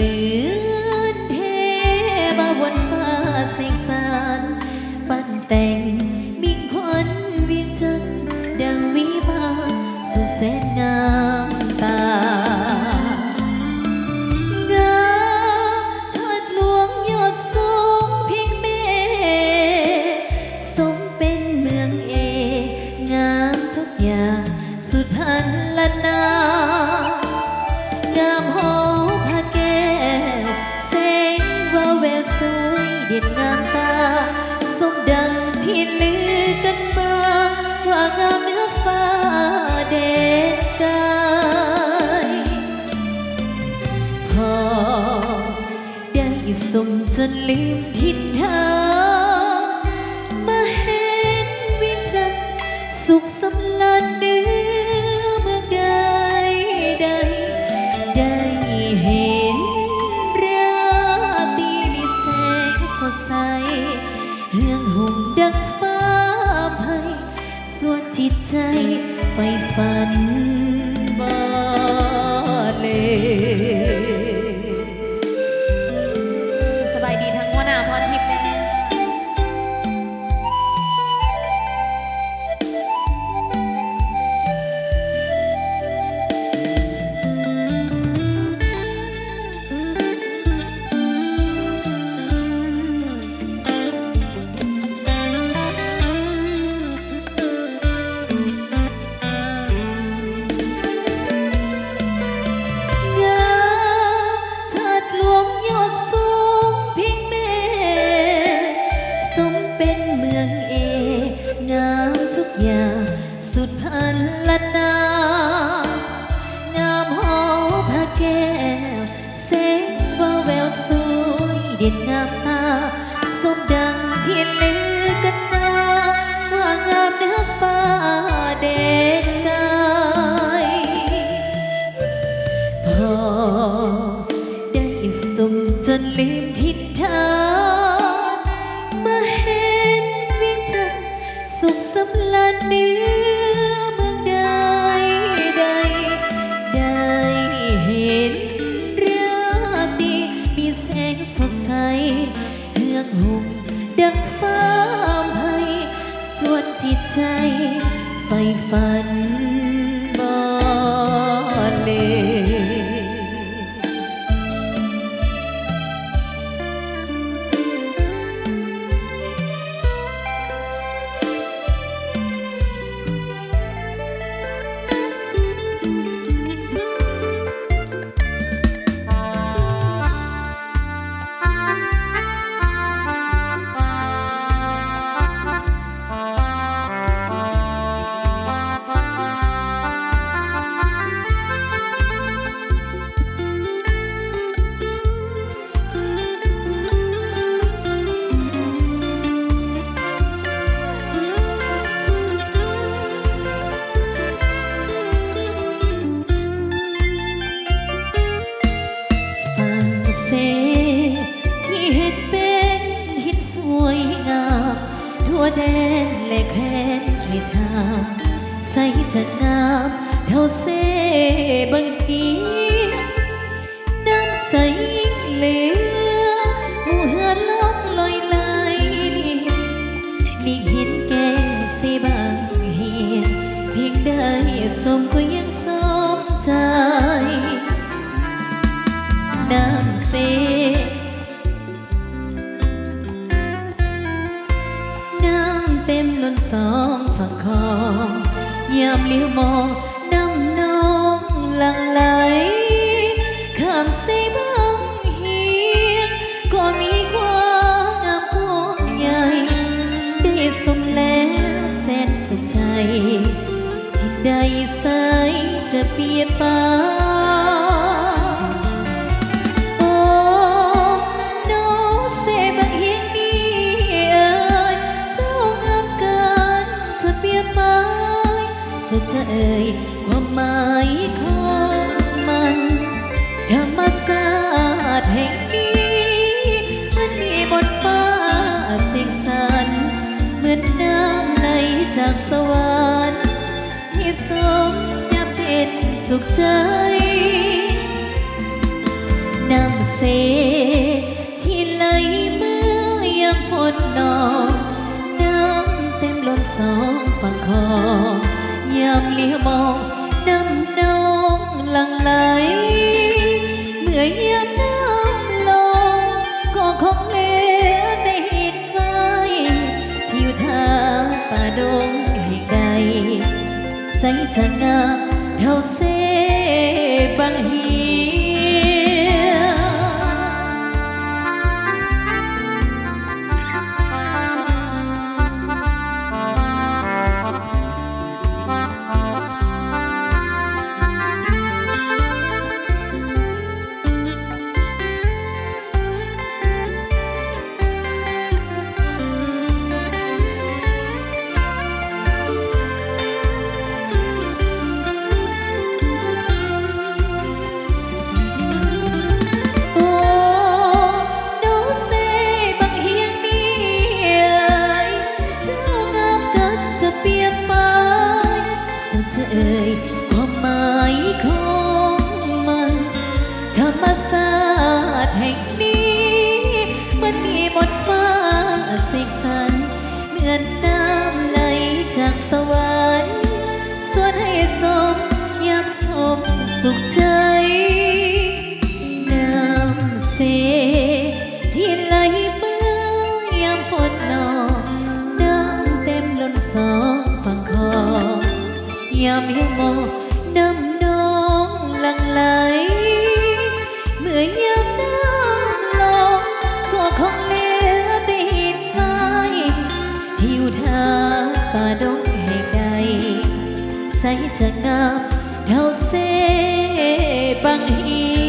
มือนเทบาวนฟ้าสิงสารปั้นแต่งมิ่งควันเวียงจันดังวิบาสุเสนงามตางามเถิดหลวงยอดสูงพิยงเมสมเป็นเมืองเอกงามทุกอย่างสุดพันละนา สมจนลืมทิศทาง ai. Ngược hùng đất phơi ธอจะเอ่ยความหมายของมันธรรมศาสตร์แห่งนี้มันมีบนฟ้าเสกสรรเหมือนน้ำไหลจากสวรรค์ให้สมยามเป็นสุขใจ tanah, 旁 ฟ้าเสกสรรเหมือนดา chẳng nam theo xe bằng hiền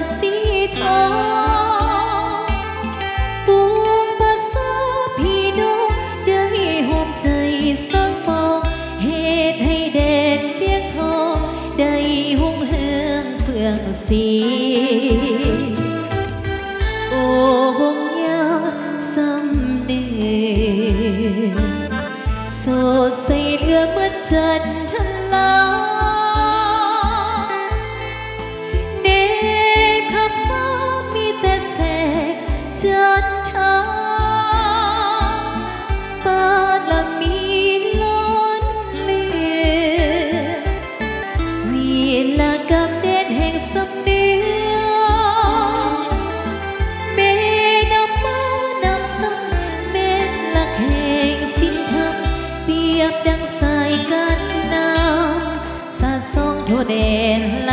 บสีทองปวงประสพี่น้องได้หอมใจสักปองเหตุให้แดดเพียงทองได้หุ่งเฮืองเฟืองสีโอ้หงยาซ้ำเนื่อโสดใสเหลือเมื่อจันทร์ลา đèn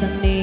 sendiri.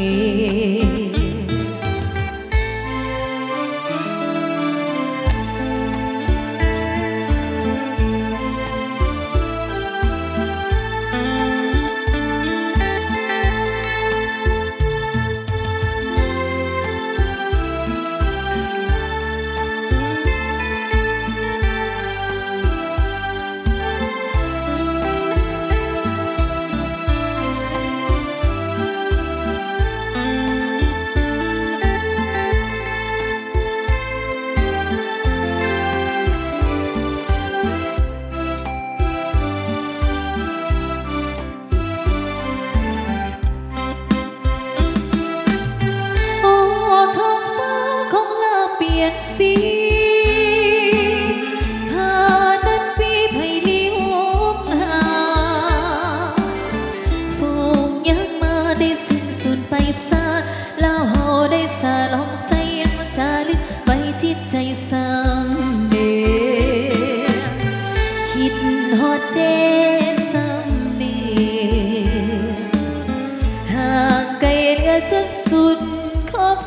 สักสุดขอบ